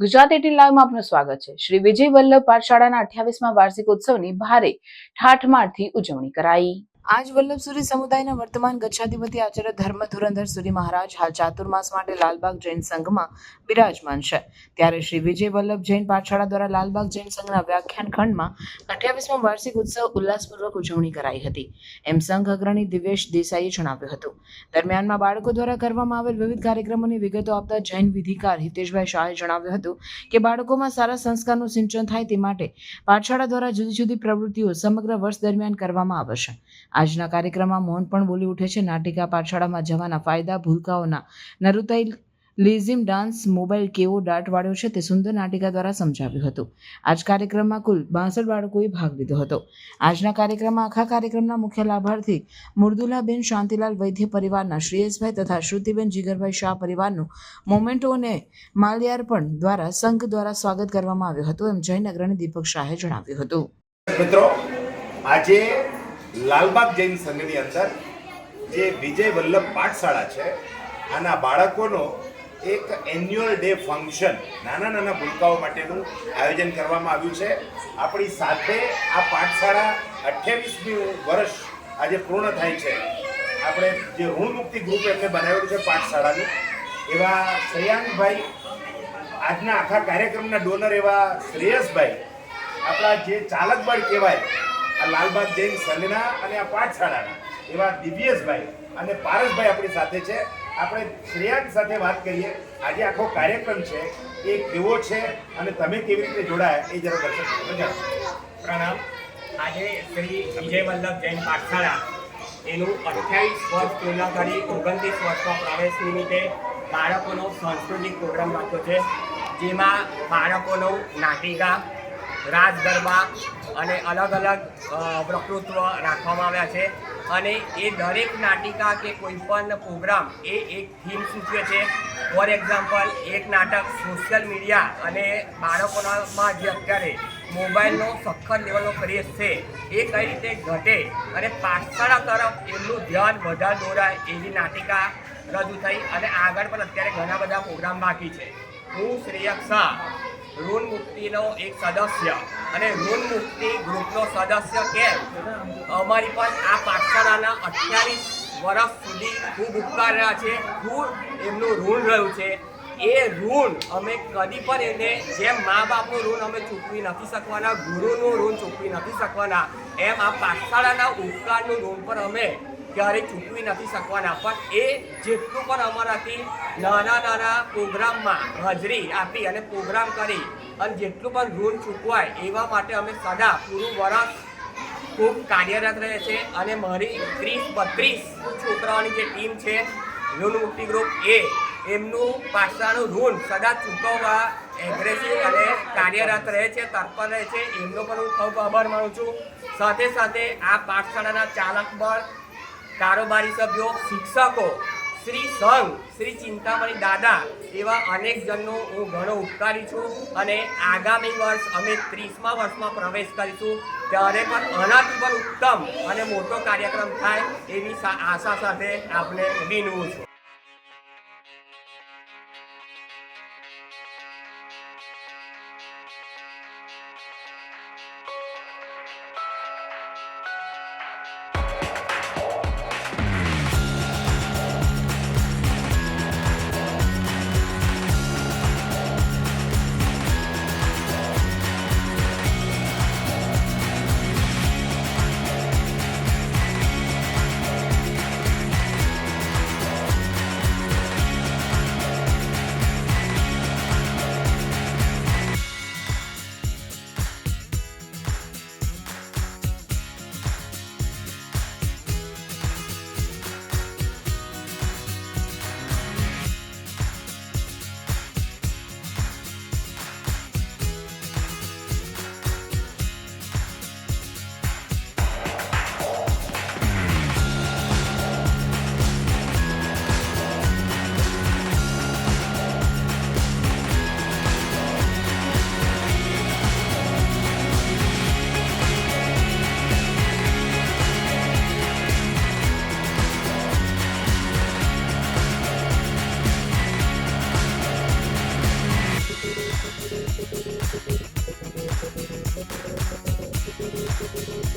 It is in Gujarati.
ગુજરાત એટીન લાઈવમાં આપનું સ્વાગત છે. શ્રી વિજય વલ્લભ પાઠશાળાના અઠ્યાવીસમાં વાર્ષિક ઉત્સવની ભારે ઠાઠમાઠથી ઉજવણી કરાઈ. આજ વલ્લભ સુરી સમુદાયના વર્તમાન ગચ્છાધિપતિ આચાર્ય ધર્મ ધુરંધર સુરી મહારાજ હાલ ચાતુર્માસ માટે લાલબાગ જૈન સંઘમાં બિરાજમાન છે. ત્યારે શ્રી વિજય વલ્લભ જૈન પાઠશાળા દ્વારા લાલબાગ જૈન સંઘના વ્યાખ્યાન ખંડમાં અઠ્યાવીસમો વાર્ષિક ઉત્સવ ઉલ્લાસપૂર્વક ઉજવણી કરાઈ હતી. એમ સંઘ અગ્રણી દિવેશ દેસાઈએ જણાવ્યું હતું. દરમિયાનમાં બાળકો દ્વારા કરવામાં આવેલ વિવિધ કાર્યક્રમોની વિગતો આપતા જૈન વિધિકાર હિતેશભાઈ શાહે જણાવ્યું હતું કે બાળકોમાં સારા સંસ્કારનું સિંચન થાય તે માટે પાઠશાળા દ્વારા જુદી જુદી પ્રવૃત્તિઓ સમગ્ર વર્ષ દરમિયાન કરવામાં આવશે આજના કાર્યક્રમમાં મૌન પણ બોલી ઉઠે છે. નાટિકા પાઠશાળામાં જવાના ફાયદા, ભૂલકાઓના નરુતાઈ લેઝિમ ડાન્સ મોબાઈલ કેવો દાટ વાળ્યો છે તે સુંદર નાટિકા દ્વારા સમજાવ્યું હતું. આજ કાર્યક્રમમાં કુલ બાસઠ બાળકોએ ભાગ લીધો હતો. આજના કાર્યક્રમમાં આખા કાર્યક્રમના મુખ્ય લાભાર્થી મુર્દુલાબેન શાંતિલાલ, વૈદ્ય પરિવારના શ્રેયસભાઈ તથા શ્રુતિબેન જીગરભાઈ શાહ પરિવારનું મોમેન્ટો અને માલ્યાર્પણ દ્વારા સંઘ દ્વારા સ્વાગત કરવામાં આવ્યું હતું. એમ જયનગરની દીપક શાહે જણાવ્યું હતું. મિત્રો, આજે લાલબાગ જૈન સંઘની અંદર જે વિજય વલ્લભ પાઠશાળા છે, આના બાળકોનો એક એન્યુઅલ ડે ફંક્શન નાના નાના ભૂલકાઓ માટેનું આયોજન કરવામાં આવ્યું છે. આપણી સાથે આ પાઠશાળા અઠ્યાવીસમી વર્ષ આજે પૂર્ણ થાય છે. આપણે જે ઋણમુક્તિ ગ્રુપ એમને બનાવેલું છે પાઠશાળાનું, એવા શ્રેયાંગભાઈ, આજના આખા કાર્યક્રમના ડોનર એવા શ્રેયસભાઈ, આપણા જે ચાલક બળ કહેવાય આ લાલબાગ જૈન સંઘના અને આ પાઠશાળાના એવા દિવ્યેશભાઈ અને પારસભાઈ આપણી સાથે છે. આપણે શ્રેયાંક સાથે વાત કરીએ. આજે આખો કાર્યક્રમ છે. એ કેવો છે અને તમે કેવી રીતે જોડાયા એ જરા દર્શક. પ્રણામ. આજે શ્રી વિજય વલ્લભ જૈન પાઠશાળા એનું અઠ્યાવીસ વર્ષ પૂર્ણ કરી ઓગણત્રીસ વર્ષમાં પ્રવેશ નિમિત્તે બાળકોનો સાંસ્કૃતિક પ્રોગ્રામ રાખ્યો છે, જેમાં બાળકોનો નાટિકા ગરબા અને અલગ અલગ વક્તૃત્વ રાખવામાં આવ્યા છે. અને એ દરેક નાટિકા કે કોઈ પણ પ્રોગ્રામ એ એક થીમ સૂચવે છે. ફોર એક્ઝામ્પલ એક નાટક સોશિયલ મીડિયા અને બાળકોનામાં જે અત્યારે મોબાઈલનો સખત લેવલનો ક્રેઝ છે, એ કઈ રીતે ઘટે અને પાઠશાળા તરફ એમનું ધ્યાન વધારે દોરાય એવી નાટિકા રજૂ થઈ અને આગળ પણ અત્યારે ઘણા બધા પ્રોગ્રામ બાકી છે. હું શ્રેયક શાહ ઋણ મુક્તિનો એક સદસ્ય. અને ઋણ મુક્તિ ગ્રુપનો સદસ્ય કેમ અમારી પણ આ પાઠશાળાના અઠ્યાવીસ વર્ષ સુધી ખૂબ ઉપકાર રહ્યા છે. ખૂબ એમનું ઋણ રહ્યું છે. એ ઋણ અમે કદી પણ એને જેમ મા બાપનું ઋણ અમે ચૂકવી નથી શકવાના, ગુરુનું ઋણ ચૂકવી નથી શકવાના, એમ આ પાઠશાળાના ઉપકારનું ઋણ પણ અમે ક્યારેય ચૂકવી નથી શકવાના, પણ એ જેટલું પણ અમારાથી નાના નાના પ્રોગ્રામમાં હાજરી આપી અને પ્રોગ્રામ કરી અને જેટલું પણ ઋણ ચૂકવાય એવા માટે અમે સદા પૂરું વરસ ખૂબ કાર્યરત રહે છે અને મારી ત્રીસ બત્રીસ છોકરાઓની જે ટીમ છે ઋણ મુક્તિ ગ્રુપ એ, એમનું પાછળનું ઋણ સદા ચૂકવવા એગ્રેસિવ અને કાર્યરત રહે છે, તત્પર રહે છે. એમનો પણ હું ખૂબ આભાર માનું છું. સાથે સાથે આ પાઠશાળાના ચાલક બળ કારોબારી સભ્યો, શિક્ષકો, શ્રી સંઘ શ્રી ચિંતામણી દાદા એવા અનેક જણનો હું ઘણો ઉપકારી છું અને આગામી વર્ષ અમે ત્રીસમા વર્ષમાં પ્રવેશ કરીશું. ત્યારે પણ આનાથી પણ ઉત્તમ અને મોટો કાર્યક્રમ થાય એવી આશા સાથે આપને વિનવું છું.